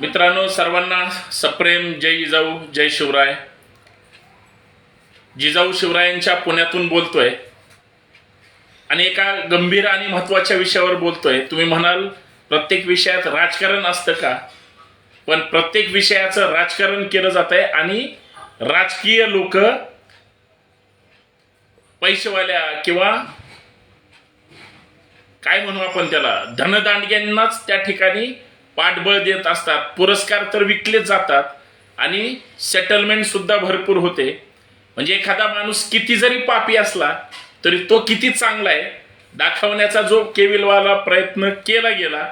मित्रांनो सर्वांना सप्रेम जय जिजाऊ जय शिवराय. जिजाऊ शिवरायांच्या पुण्यातून बोलतोय आणि एका गंभीर आणि महत्त्वाच्या विषयावर बोलतोय. तुम्ही म्हणाल प्रत्येक विषयात राजकारण असतं का? पण प्रत्येक विषयाचं राजकारण केलं जात आहे आणि राजकीय लोक पैसेवाल्या किंवा काय म्हणू आपण त्याला धनदांडग्यांनाच त्या ठिकाणी पाठबळ देत असतात पुरस्कार तर विकले जातात आणि सेटलमेंट सुद्धा भरपूर होते. म्हणजे एखादा माणूस किती जरी पापी असला तरी तो किती चांगला आहे दाखवण्याचा जो केविलवाला प्रयत्न केला गेला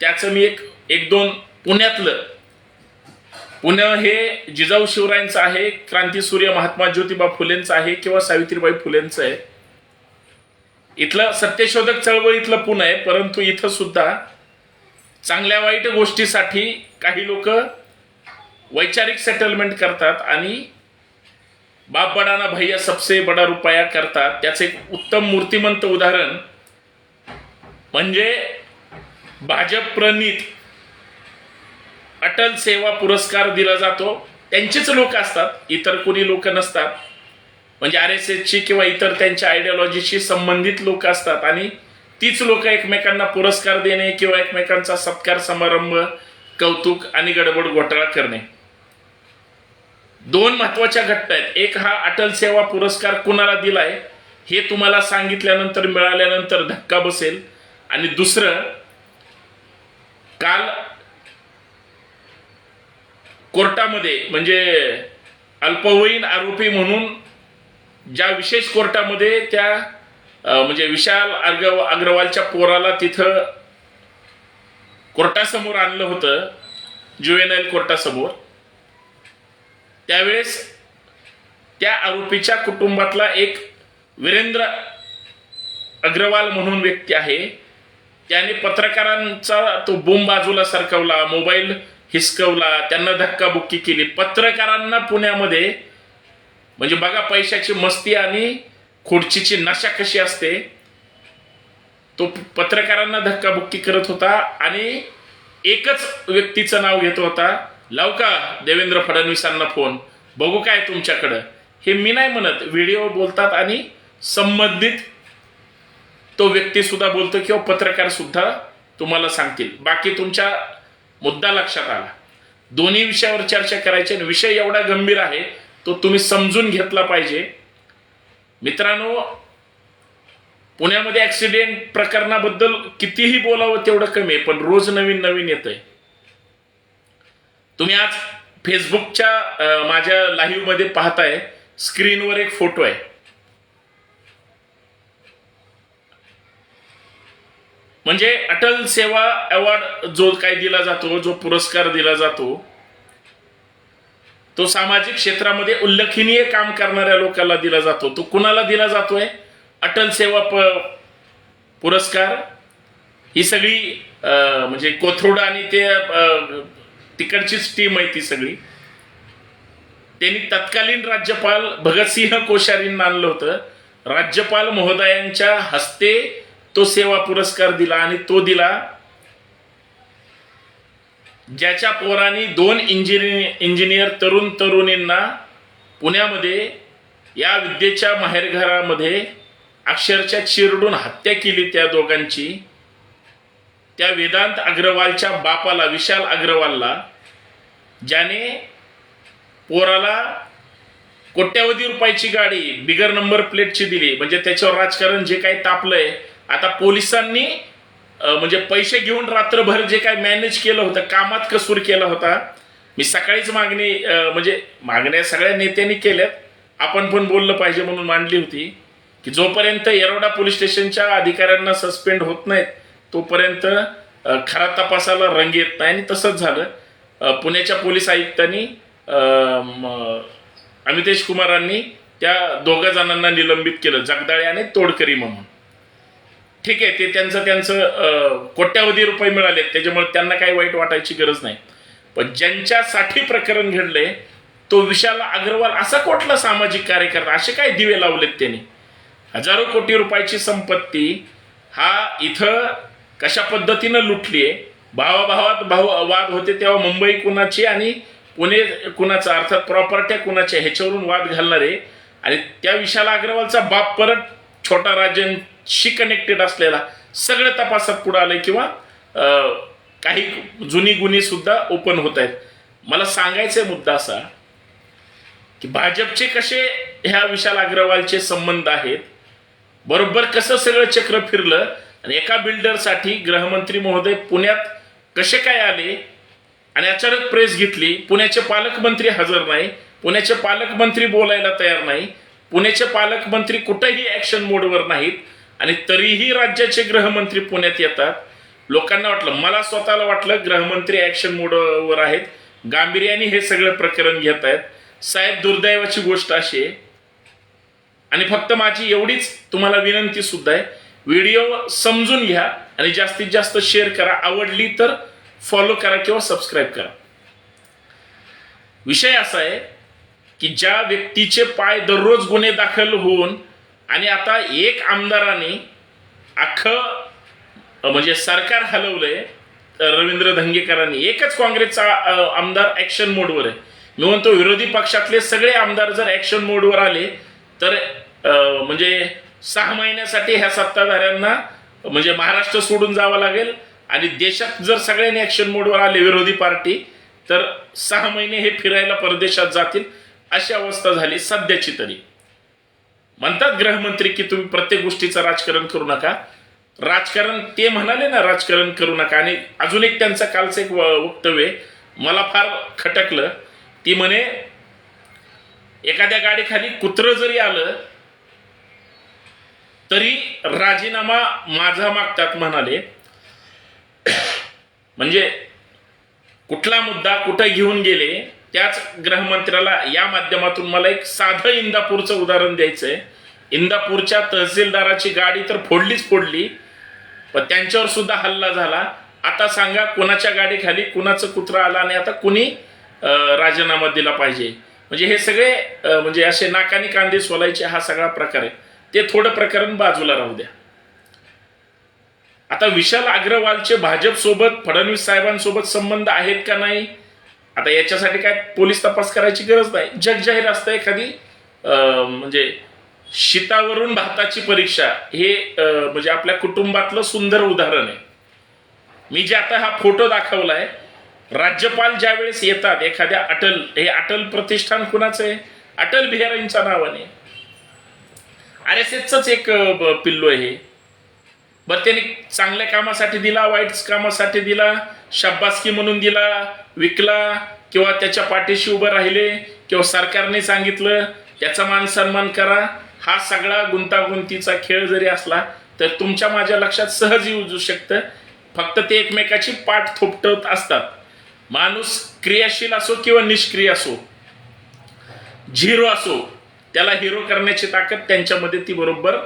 त्याचं मी एक एक दोन पुण्यातलं पुणे हे जिजाऊ शिवरायांचं आहे क्रांतीसूर्य महात्मा ज्योतिबा फुलेंचं आहे किंवा सावित्रीबाई फुलेंचं आहे. इथलं सत्यशोधक चळवळीतलं पुणे आहे परंतु इथं सुद्धा चांगल्या वाईट गोष्टीसाठी काही लोक वैचारिक सेटलमेंट करतात आणि बाप बडाना भैया सबसे बडा रुपया करतात. त्याचं एक उत्तम मूर्तिमंत उदाहरण म्हणजे भाजप प्रणित अटल सेवा पुरस्कार दिला जातो. त्यांचेच लोक असतात इतर कोणी लोक नसतात. म्हणजे आर एस एसची किंवा इतर त्यांच्या आयडियॉलॉजीशी संबंधित लोक असतात आणि तीच लोक एकमेकांना पुरस्कार देणे किंवा एकमेकांचा सत्कार समारंभ कौतुक आणि गडबड घोटाळा करणे. दोन महत्त्वाच्या घटना आहेत. एक हा अटल सेवा पुरस्कार कुणाला दिलाय हे तुम्हाला सांगितल्यानंतर मिळाल्यानंतर धक्का बसेल. आणि दुसरं काल कोर्टामध्ये म्हणजे अल्पवयीन आरोपी म्हणून ज्या विशेष कोर्टामध्ये त्या म्हणजे विशाल अग्रव अग्रवालच्या पोराला तिथं कोर्टासमोर आणलं होतं ज्युएनएल कोर्टासमोर. त्यावेळेस त्या आरोपीच्या कुटुंबातला एक वीरेंद्र अग्रवाल म्हणून व्यक्ती आहे. त्याने पत्रकारांचा तो बोंब बाजूला सरकवला मोबाईल हिसकवला त्यांना धक्काबुक्की केली. पत्रकारांना पुण्यामध्ये म्हणजे बघा पैशाची मस्ती आणि खुर्चीची नशा कशी असते? तो पत्रकारांना धक्काबुक्की करत होता आणि एकच व्यक्तीचं नाव घेत होता. लाव का देवेंद्र फडणवीसांना फोन? बघू काय तुमच्याकडं. हे मी नाही म्हणत. व्हिडिओ बोलतात आणि संबंधित तो व्यक्ती सुद्धा बोलतो किंवा पत्रकार सुद्धा तुम्हाला सांगतील. बाकी तुमच्या मुद्दा लक्षात आला. दोन्ही विषयावर चर्चा करायची आणि विषय एवढा गंभीर आहे तो तुम्ही समजून घेतला पाहिजे. मित्रांनो पुण्यामध्ये ऍक्सिडेंट प्रकरणाबद्दल कितीही बोलावं तेवढं कमी आहे पण रोज नवीन नवीन येतंय. तुम्ही आज फेसबुकच्या माझ्या लाईव्हमध्ये पाहताय स्क्रीनवर एक फोटो आहे. म्हणजे अटल सेवा अवॉर्ड जो काय दिला जातो जो पुरस्कार दिला जातो तो सामाजिक क्षेत्रामध्ये उल्लेखनीय काम करणाऱ्या लोकांना दिला जातो. तो कुणाला दिला जातोय? अटल सेवा प पुरस्कार. ही सगळी म्हणजे कोथरूड आणि ते तिकडचीच टीम आहे ती सगळी. त्यांनी तत्कालीन राज्यपाल भगतसिंह कोश्यारींना आणलं होतं. राज्यपाल महोदयांच्या हस्ते तो सेवा पुरस्कार दिला आणि तो दिला. ज्याच्या पोरांनी दोन इंजिनियर इंजिनियर तरुण तरुणींना पुण्यामध्ये या विद्येच्या माहेरघरामध्ये अक्षरशः चिरडून हत्या केली त्या दोघांची. त्या वेदांत अग्रवालच्या बापाला विशाल अग्रवालला ज्याने पोराला कोट्यावधी रुपयाची गाडी बिगर नंबर प्लेटची दिली. म्हणजे त्याच्यावर राजकारण जे काही तापलंय आता पोलिसांनी म्हणजे पैसे घेऊन रात्रभर जे काय मॅनेज केलं होतं कामात कसूर केला होता मी सकाळीच मागणी म्हणजे मागण्या सगळ्या नेत्यांनी केल्यात. आपण पण बोललं पाहिजे म्हणून मांडली होती की जोपर्यंत येरवडा पोलीस स्टेशनच्या अधिकाऱ्यांना सस्पेंड होत नाहीत तोपर्यंत खरा तपासाला रंग येत नाही आणि तसंच झालं. पुण्याच्या पोलीस आयुक्तांनी अमितेश कुमारांनी त्या दोघा जणांना निलंबित केलं जगदाळे आणि तोडकरी म्हणून. ठीक आहे ते त्यांचं त्यांचं कोट्यावधी रुपये मिळाले त्याच्यामुळे त्यांना काही वाईट वाटायची गरज नाही. पण ज्यांच्यासाठी प्रकरण घडले तो विशाल अग्रवाल असा कुठला सामाजिक कार्यकर्ता असे काय दिवे लावलेत त्यांनी? हजारो कोटी रुपयाची संपत्ती हा इथं कशा पद्धतीनं लुटली आहे भावाभावात भाऊ वाद होते तेव्हा मुंबई कुणाची आणि पुणे कुणाचा अर्थात प्रॉपर्ट्या कुणाच्या ह्याच्यावरून वाद घालणारे? आणि त्या विशाल अग्रवालचा बाप परत छोटा राजांशी कनेक्टेड असलेला. सगळं तपासात पुढं आलं किंवा काही जुनी गुन्हे सुद्धा ओपन होत आहेत. मला सांगायचा मुद्दा असा की भाजपचे कसे ह्या विशाल अग्रवालचे संबंध आहेत बरोबर कसं सगळं चक्र फिरलं आणि एका बिल्डरसाठी गृहमंत्री महोदय पुण्यात कसे काय आले आणि अचानक प्रेस घेतली पुण्याचे पालकमंत्री हजर नाही पुण्याचे पालकमंत्री बोलायला तयार नाही पुण्याचे पालकमंत्री कुठेही ऍक्शन मोडवर नाहीत आणि तरीही राज्याचे गृहमंत्री पुण्यात येतात. लोकांना वाटलं मला स्वतःला वाटलं गृहमंत्री ऍक्शन मोडवर आहेत. गांभीर्याने हे सगळं प्रकरण घेत आहेत. साहेब दुर्दैवाची गोष्ट अशी आहे. आणि फक्त माझी एवढीच तुम्हाला विनंती सुद्धा आहे. व्हिडिओ समजून घ्या आणि जास्तीत जास्त शेअर करा. आवडली तर फॉलो करा किंवा सबस्क्राईब करा. विषय असा आहे की ज्या व्यक्तीचे पाय दररोज गुन्हे दाखल होऊन आणि आता एक आमदाराने अख्खं म्हणजे सरकार हलवलंय रवींद्र धंगेकरांनी. एकच काँग्रेसचा आमदार ऍक्शन मोडवर आहे. मी म्हणतो विरोधी पक्षातले सगळे आमदार जर ऍक्शन मोडवर आले तर म्हणजे सहा महिन्यासाठी ह्या सत्ताधाऱ्यांना म्हणजे महाराष्ट्र सोडून जावं लागेल. आणि देशात जर सगळ्यांनी ऍक्शन मोडवर आले विरोधी पार्टी तर सहा महिने हे फिरायला परदेशात जातील. अशी अवस्था झाली सध्याची तरी. म्हणतात गृहमंत्री की तुम्ही प्रत्येक गोष्टीचं राजकारण करू नका. राजकारण ते म्हणाले ना राजकारण करू नका. आणि अजून एक त्यांचं कालचं एक वक्तव्य मला फार खटकलं. ती म्हणे एखाद्या गाडीखाली कुत्र जरी आलं तरी राजीनामा माझा मागतात म्हणाले. म्हणजे कुठला मुद्दा कुठे घेऊन गेले त्याच गृहमंत्र्याला या माध्यमातून मला एक साधं इंदापूरचं उदाहरण द्यायचंय. इंदापूरच्या तहसीलदाराची गाडी तर फोडलीच फोडली पण त्यांच्यावर सुद्धा हल्ला झाला. आता सांगा कोणाच्या गाडीखाली कुणाचं कुत्रा आला आणि आता कुणी राजीनामा दिला पाहिजे. म्हणजे हे सगळे म्हणजे असे नाकाने कांदे सोलायचे हा सगळा प्रकार आहे. ते थोडं प्रकरण बाजूला राहू द्या. आता विशाल अग्रवालचे भाजप सोबत फडणवीस साहेबांसोबत संबंध आहेत का नाही? आता याच्यासाठी काय पोलीस तपास करायची गरज नाही. जगजाहीर असतं एखादी अं, म्हणजे शीतावरून भाताची परीक्षा हे म्हणजे आपल्या कुटुंबातलं सुंदर उदाहरण आहे. मी जे आता हा फोटो दाखवलाय राज्यपाल ज्यावेळेस येतात एखाद्या अटल हे अटल प्रतिष्ठान कुणाचं आहे? अटल बिहारींच्या नावाने. आर एस एसच एक पिल्लो पिल्लू आहे बरं त्यांनी चांगल्या कामासाठी दिला वाईट कामासाठी दिला शाब्बासकी म्हणून दिला विकला किंवा त्याच्या पाठीशी उभं राहिले किंवा सरकारने सांगितलं त्याचा मान सन्मान करा हा सगळा गुंतागुंतीचा खेळ जरी असला तर तुमच्या माझ्या लक्षात सहज येऊ शकतं. फक्त ते एकमेकाची पाठ थोपटत असतात. माणूस क्रियाशील असो किंवा निष्क्रिय असो झिरो असो त्याला हिरो करण्याची ताकद त्यांच्यामध्ये ती बरोबर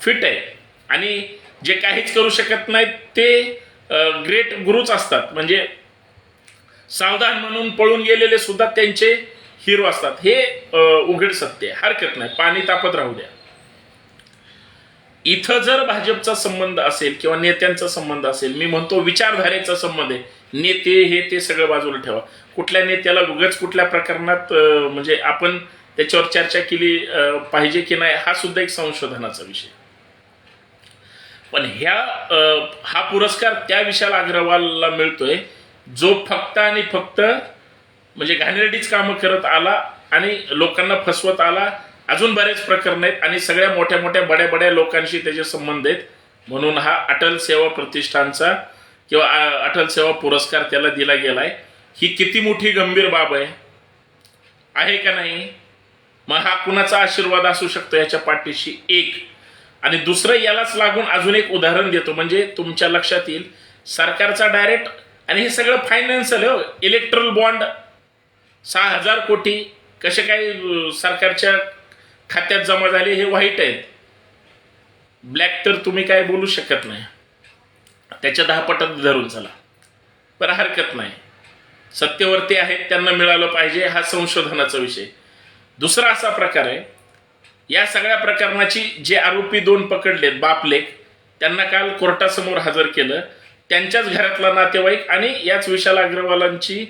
फिट आहे. आणि जे काहीच करू शकत नाहीत ते ग्रेट गुरुच असतात. म्हणजे सावधान म्हणून पळून गेलेले सुद्धा त्यांचे हिरो असतात. हे उघड सत्य हरकत नाही. पाणी तापत राहू द्या. इथं जर भाजपचा संबंध असेल किंवा नेत्यांचा संबंध असेल मी म्हणतो विचारधारेचा संबंध आहे. नेते हे ते सगळं बाजूला ठेवा. कुठल्या नेत्याला उगाच कुठल्या प्रकरणात म्हणजे आपण त्याच्यावर चर्चा केली पाहिजे की नाही हा सुद्धा एक संशोधनाचा विषय. पण ह्या हा पुरस्कार त्या विशाल अग्रवालला मिळतोय जो फक्त आणि फक्त म्हणजे घाणेरडीच कामं करत आला आणि लोकांना फसवत आला. अजून बरेच प्रकरण आहेत आणि सगळ्या मोठ्या मोठ्या बड्या बड्या लोकांशी त्याचे संबंध आहेत. म्हणून हा अटल सेवा प्रतिष्ठानचा किंवा अटल सेवा पुरस्कार त्याला दिला गेलाय. ही किती मोठी गंभीर बाब आहे. आहे का नाही? मग हा कुणाचा आशीर्वाद असू शकतो याच्या पाठीशी? एक. आणि दुसरं यालाच लागून अजून एक उदाहरण देतो म्हणजे तुमच्या लक्षात येईल सरकारचा डायरेक्ट आणि हे सगळं फायनान्शियल हो इलेक्ट्रल बॉन्ड सहा हजार कोटी कसे काय सरकारच्या खात्यात जमा झाले हे वाईट आहेत. ब्लॅक तर तुम्ही काय बोलू शकत नाही. त्याच्या दहा पटात धरून चला. पण हरकत नाही. सत्यवर्ती आहेत त्यांना मिळालं पाहिजे हा संशोधनाचा विषय. दुसरा असा प्रकार आहे या सगळ्या प्रकरणाची जे आरोपी दोन पकडलेत बापलेख त्यांना काल कोर्टासमोर हजर केलं. त्यांच्याच घरातला नातेवाईक आणि याच विशाल अग्रवालांची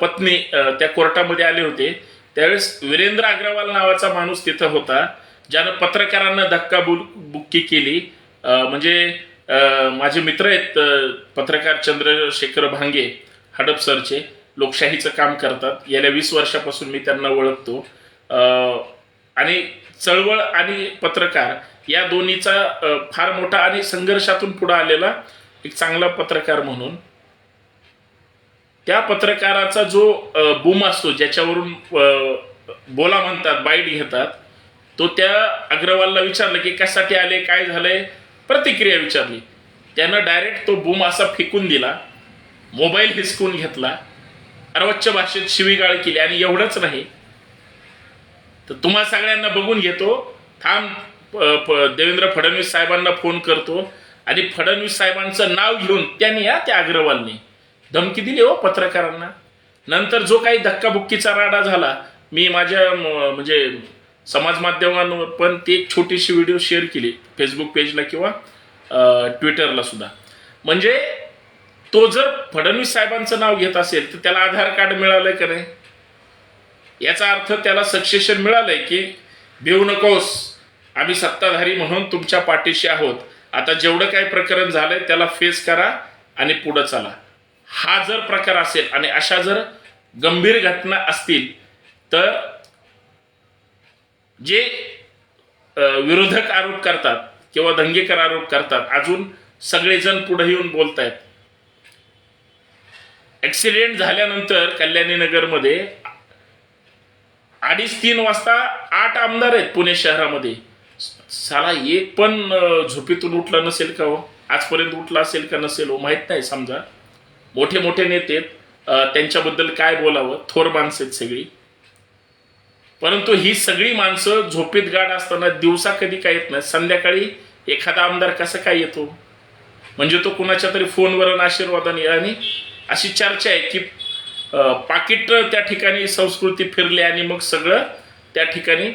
पत्नी त्या कोर्टामध्ये आले होते. त्यावेळेस वीरेंद्र अग्रवाल नावाचा माणूस तिथं होता ज्यानं पत्रकारांना धक्का बुक्की केली. म्हणजे माझे मित्र आहेत पत्रकार चंद्रशेखर भांगे हडपसरचे लोकशाहीचं काम करतात. गेल्या वीस वर्षापासून मी त्यांना ओळखतो. आणि चळवळ आणि पत्रकार या दोन्हीचा फार मोठा आणि संघर्षातून पुढे आलेला एक चांगला पत्रकार म्हणून. त्या पत्रकाराचा जो बूम असतो ज्याच्यावरून बोला म्हणतात बाईट घेतात तो त्या अग्रवालला विचारलं की कशासाठी आले काय झालंय? प्रतिक्रिया विचारली. त्यानं डायरेक्ट तो बूम असा फेकून दिला मोबाईल हिसकून घेतला अर्वच्च भाषेत शिवीगाळ केली आणि एवढंच नाही तर तुम्हा सगळ्यांना बघून घेतो. थांब प- देवेंद्र फडणवीस साहेबांना फोन करतो. आणि फडणवीस साहेबांचं नाव घेऊन त्यांनी या त्या अग्रवालने धमकी दिली हो पत्रकारांना. नंतर जो काही धक्काबुक्कीचा राडा झाला मी माझ्या म्हणजे समाज माध्यमांवर पण ती एक छोटीशी व्हिडिओ शेअर केली फेसबुक पेजला किंवा ट्विटरला सुद्धा. म्हणजे तो जर फडणवीस साहेबांचं नाव घेत असेल तर त्याला आधार कार्ड मिळालं का नाही? याचा अर्थ त्याला सक्सेशन मिळालंय की भिऊ नकोस आम्ही सत्ताधारी म्हणून तुमच्या पाठीशी आहोत. आता जेवढं काही प्रकरण झालंय त्याला फेस करा आणि पुढं चला. हा जर प्रकार असेल आणि अशा जर गंभीर घटना असतील तर जे विरोधक आरोप करतात किंवा दंगेकर आरोप करतात अजून सगळेजण पुढे येऊन बोलतायत. ॲक्सिडेंट झाल्यानंतर कल्याणीनगरमध्ये अडीच तीन वाजता आठ आमदार आहेत पुणे शहरामध्ये. साला एक पण झोपेतून उठला नसेल का हो? आजपर्यंत उठला असेल का नसेल हो? माहीत नाही समजा. मोठे मोठे नेते आहेत. त्यांच्याबद्दल काय बोलावं? थोर माणसं आहेत सगळी. परंतु ही सगळी माणसं झोपेत गाड असताना दिवसा कधी काय येत नाही. संध्याकाळी एखादा आमदार कसं काय येतो? म्हणजे तो कुणाच्या तरी फोनवर आशीर्वादाने आणि अशी चर्चा आहे की पाकिट त्या ठिकाणी संस्कृती फिरली आणि मग सगळं त्या ठिकाणी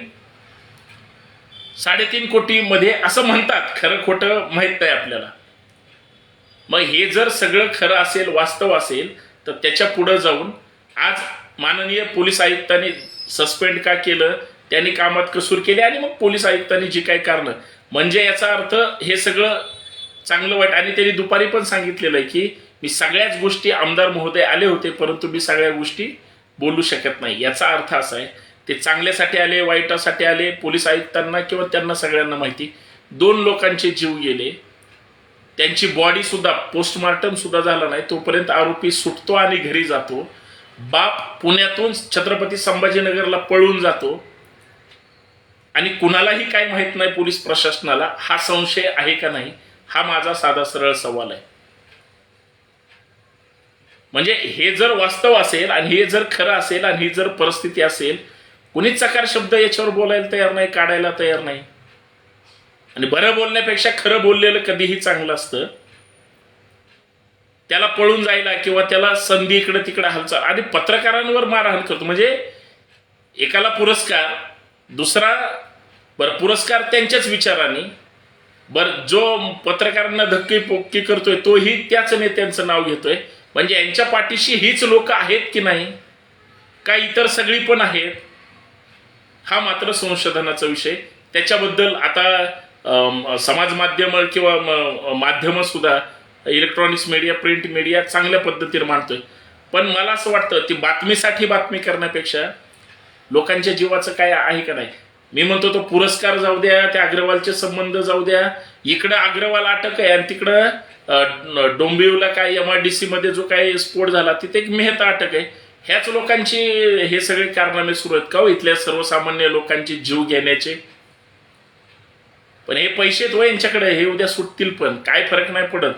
साडेतीन कोटीमध्ये असं म्हणतात. खरं खोटं माहीत नाही आपल्याला. मग हे जर सगळं खरं असेल वास्तव असेल तर त्याच्या पुढं जाऊन आज माननीय पोलीस आयुक्तांनी सस्पेंड का केलं त्यांनी कामात कसूर केली आणि मग पोलीस आयुक्तांनी जी काही कारणं म्हणजे याचा अर्थ हे सगळं चांगलं वाईट. आणि त्यांनी दुपारी पण सांगितलेलं आहे की मी सगळ्याच गोष्टी आमदार महोदय आले होते परंतु मी सगळ्या गोष्टी बोलू शकत नाही. याचा अर्थ असा आहे ते चांगल्यासाठी आले वाईटासाठी आले पोलीस आयुक्तांना किंवा त्यांना सगळ्यांना माहिती. दोन लोकांचे जीव गेले. त्यांची बॉडी सुद्धा सुद्धा झाला नाही. तोपर्यंत आरोपी सुटतो आणि घरी जातो. बाप पुण्यातून छत्रपती संभाजीनगरला पळून जातो. आणि कुणालाही काय माहीत नाही पोलीस प्रशासनाला हा संशय आहे का नाही हा माझा साधा सरळ सवाल आहे. म्हणजे हे जर वास्तव असेल आणि हे जर खरं असेल आणि ही जर परिस्थिती असेल कुणीच चकार शब्द याच्यावर बोलायला तयार नाही काढायला तयार नाही. आणि बरं बोलण्यापेक्षा खरं बोललेलं कधीही चांगलं असतं. त्याला पळून जायला किंवा त्याला संधी इकडं तिकडं हालचाल. आणि पत्रकारांवर मारहाण करतो. म्हणजे एकाला पुरस्कार दुसरा बरं पुरस्कार त्यांच्याच विचाराने. बरं जो पत्रकारांना धक्के पोक्की करतोय तोही त्याच नेत्यांचं नाव घेतोय. म्हणजे यांच्या पाठीशी हीच लोक आहेत की नाही? का इतर सगळी पण आहेत? हा मात्र संशोधनाचा विषय. त्याच्याबद्दल आता समाज माध्यम किंवा म- माध्यमं सुद्धा इलेक्ट्रॉनिक्स मीडिया प्रिंट मीडिया चांगल्या पद्धतीने मांडतोय. पण मला असं वाटतं ती बातमीसाठी बातमी करण्यापेक्षा लोकांच्या जीवाचं काय आहे का नाही? मी म्हणतो तो पुरस्कार जाऊ द्या त्या अग्रवालचे संबंध जाऊ द्या. इकडं अग्रवाल अटक आहे आणि तिकडं डोंबिवला काय एम आय डी सी मध्ये जो काही स्फोट झाला तिथे एक मेहता अटक आहे. ह्याच लोकांची हे सगळे कारनामे सुरू आहेत का हो? इथल्या सर्वसामान्य लोकांचे जीव घेण्याचे? पण हे पैसे तो हो यांच्याकडे हे उद्या सुटतील पण. काय फरक नाही पडत.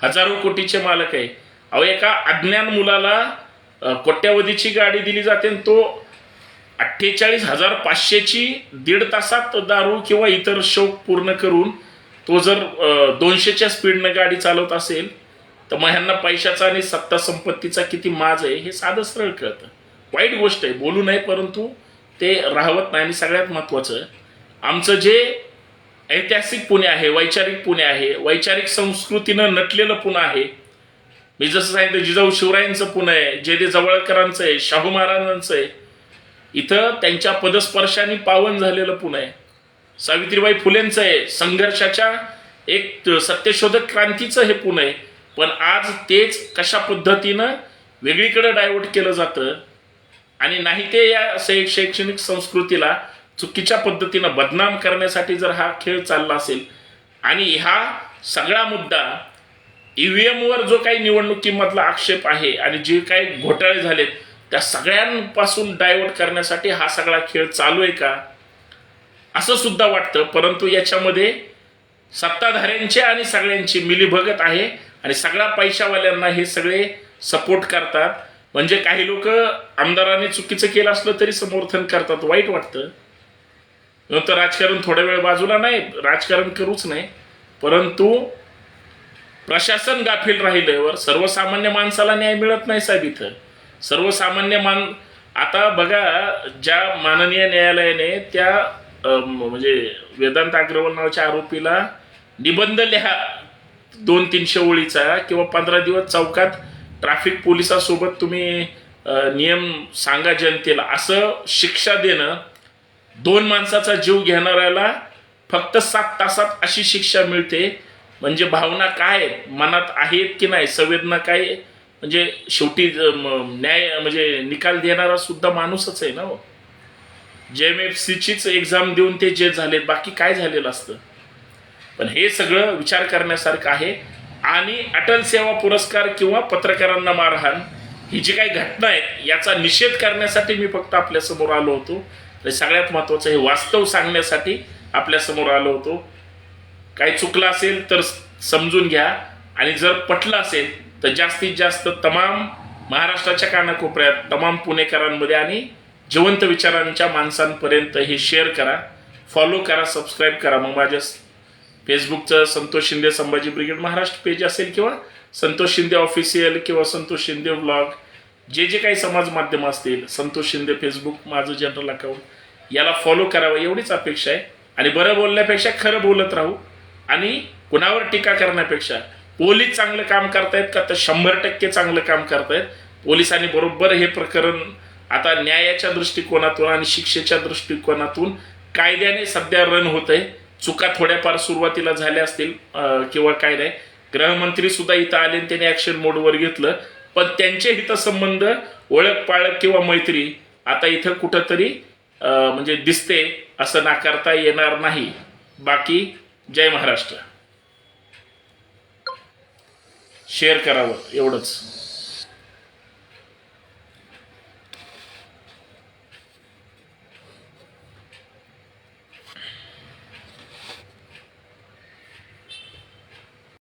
हजारो कोटीचे मालक आहे. अहो एका अज्ञान मुलाला कोट्यावधीची गाडी दिली जाते आणि तो अठ्ठेचाळीस हजार पाचशेची दीड तासात दारू किंवा इतर शौक पूर्ण करून तो जर दोनशेच्या स्पीडनं गाडी चालवत असेल तर मग ह्यांना पैशाचा आणि सत्ता संपत्तीचा किती माज आहे हे साधं सरळ कळतं. वाईट गोष्ट आहे बोलू नये परंतु ते राहवत नाही आणि सगळ्यात महत्त्वाचं आमचं जे ऐतिहासिक पुणे आहे वैचारिक पुणे आहे वैचारिक संस्कृतीनं नटलेलं पुणे आहे मी जसं सांगितलं जिजाऊ शिवरायांचं पुणे आहे जे जे जवळकरांचं आहे शाहू महाराजांचं आहे इथं त्यांच्या पदस्पर्शाने पावन झालेलं पुणे आहे. सावित्रीबाई फुलेंचं आहे. संघर्षाच्या एक सत्यशोधक क्रांतीचं हे पुणे आहे. पण आज तेच कशा पद्धतीनं वेगळीकडे डायव्हर्ट केलं जातं आणि नाही ते या असं शैक्षणिक संस्कृतीला चुकीच्या पद्धतीनं बदनाम करण्यासाठी जर हा खेळ चालला असेल आणि हा सगळा मुद्दा ईव्हीएम वर जो काही निवडणुकीमधला आक्षेप आहे आणि जे काही घोटाळे झालेत त्या सगळ्यांपासून डायव्हर्ट करण्यासाठी हा सगळा खेळ चालू आहे का? असं सुद्धा वाटतं परंतु याच्यामध्ये सत्ताधाऱ्यांचे आणि सगळ्यांची मिलीभगत आहे आणि सगळ्या पैशावाल्यांना हे सगळे सपोर्ट करतात. म्हणजे काही लोक आमदाराने चुकीचं केलं असलं तरी समर्थन करतात वाईट वाटतं. नंतर राजकारण थोड्या वेळ बाजूला नाही राजकारण करूच नाही. परंतु प्रशासन गाफील राहिल्यावर सर्वसामान्य माणसाला न्याय मिळत नाही साहेब इथं. सर्वसामान्य मान आता बघा ज्या माननीय न्यायालयाने त्या म्हणजे वेदांत अग्रवाल नावाच्या आरोपीला निबंध लिहा दोन तीनशे ओळीचा किंवा पंधरा दिवस चौकात ट्रॅफिक पोलिसासोबत तुम्ही नियम सांगा जनतेला. असं शिक्षा देणं दोन माणसाचा जीव घेणाऱ्याला फक्त सात तासात अशी शिक्षा मिळते. म्हणजे भावना काय मनात आहेत की नाही संवेदना काय? म्हणजे शेवटी न्याय म्हणजे निकाल देणारा सुद्धा माणूसच आहे ना हो? एम एफ सीचीच एक्झाम देऊन ते जे झालेत बाकी काय झालेलं असतं? पण हे सगळं विचार करण्यासारखं आहे. आणि अटल सेवा पुरस्कार किंवा पत्रकारांना मारहाण ही जी काही घटना आहेत याचा निषेध करण्यासाठी मी फक्त आपल्यासमोर आलो होतो. तर सगळ्यात महत्त्वाचं हे वास्तव सांगण्यासाठी आपल्यासमोर आलो होतो. काही चुकलं असेल तर समजून घ्या. आणि जर पटलं असेल तर जास्तीत जास्त तमाम महाराष्ट्राच्या कानाकोपऱ्यात तमाम पुणेकरांमध्ये आणि जिवंत विचारांच्या माणसांपर्यंत हे शेअर करा. फॉलो करा सबस्क्राईब करा. मग माझ्या फेसबुकचं संतोष शिंदे संभाजी ब्रिगेड महाराष्ट्र पेज असेल किंवा संतोष शिंदे ऑफिशियल किंवा संतोष शिंदे ब्लॉग जे जे काही समाज माध्यम असतील संतोष शिंदे फेसबुक माझं जनरल अकाउंट याला फॉलो करावं एवढीच अपेक्षा आहे. आणि बरं बोलण्यापेक्षा खरं बोलत राहू. आणि कुणावर टीका करण्यापेक्षा पोलीस चांगलं काम करतायत का? तर शंभर टक्के चांगलं काम करतायत. पोलिसांनी बरोबर हे प्रकरण आता न्यायाच्या दृष्टिकोनातून आणि शिक्षेच्या दृष्टिकोनातून कायद्याने सध्या रन होत आहे चुका थोड्याफार सुरुवातीला झाल्या असतील किंवा काय नाही गृहमंत्री सुद्धा इथं आले आणि त्यांनी ऍक्शन मोडवर घेतलं. पण त्यांचे हितसंबंध ओळख पाळख किंवा मैत्री आता इथं कुठंतरी म्हणजे दिसते असं नाकारता येणार नाही. बाकी जय महाराष्ट्र. शेअर करावं एवढंच.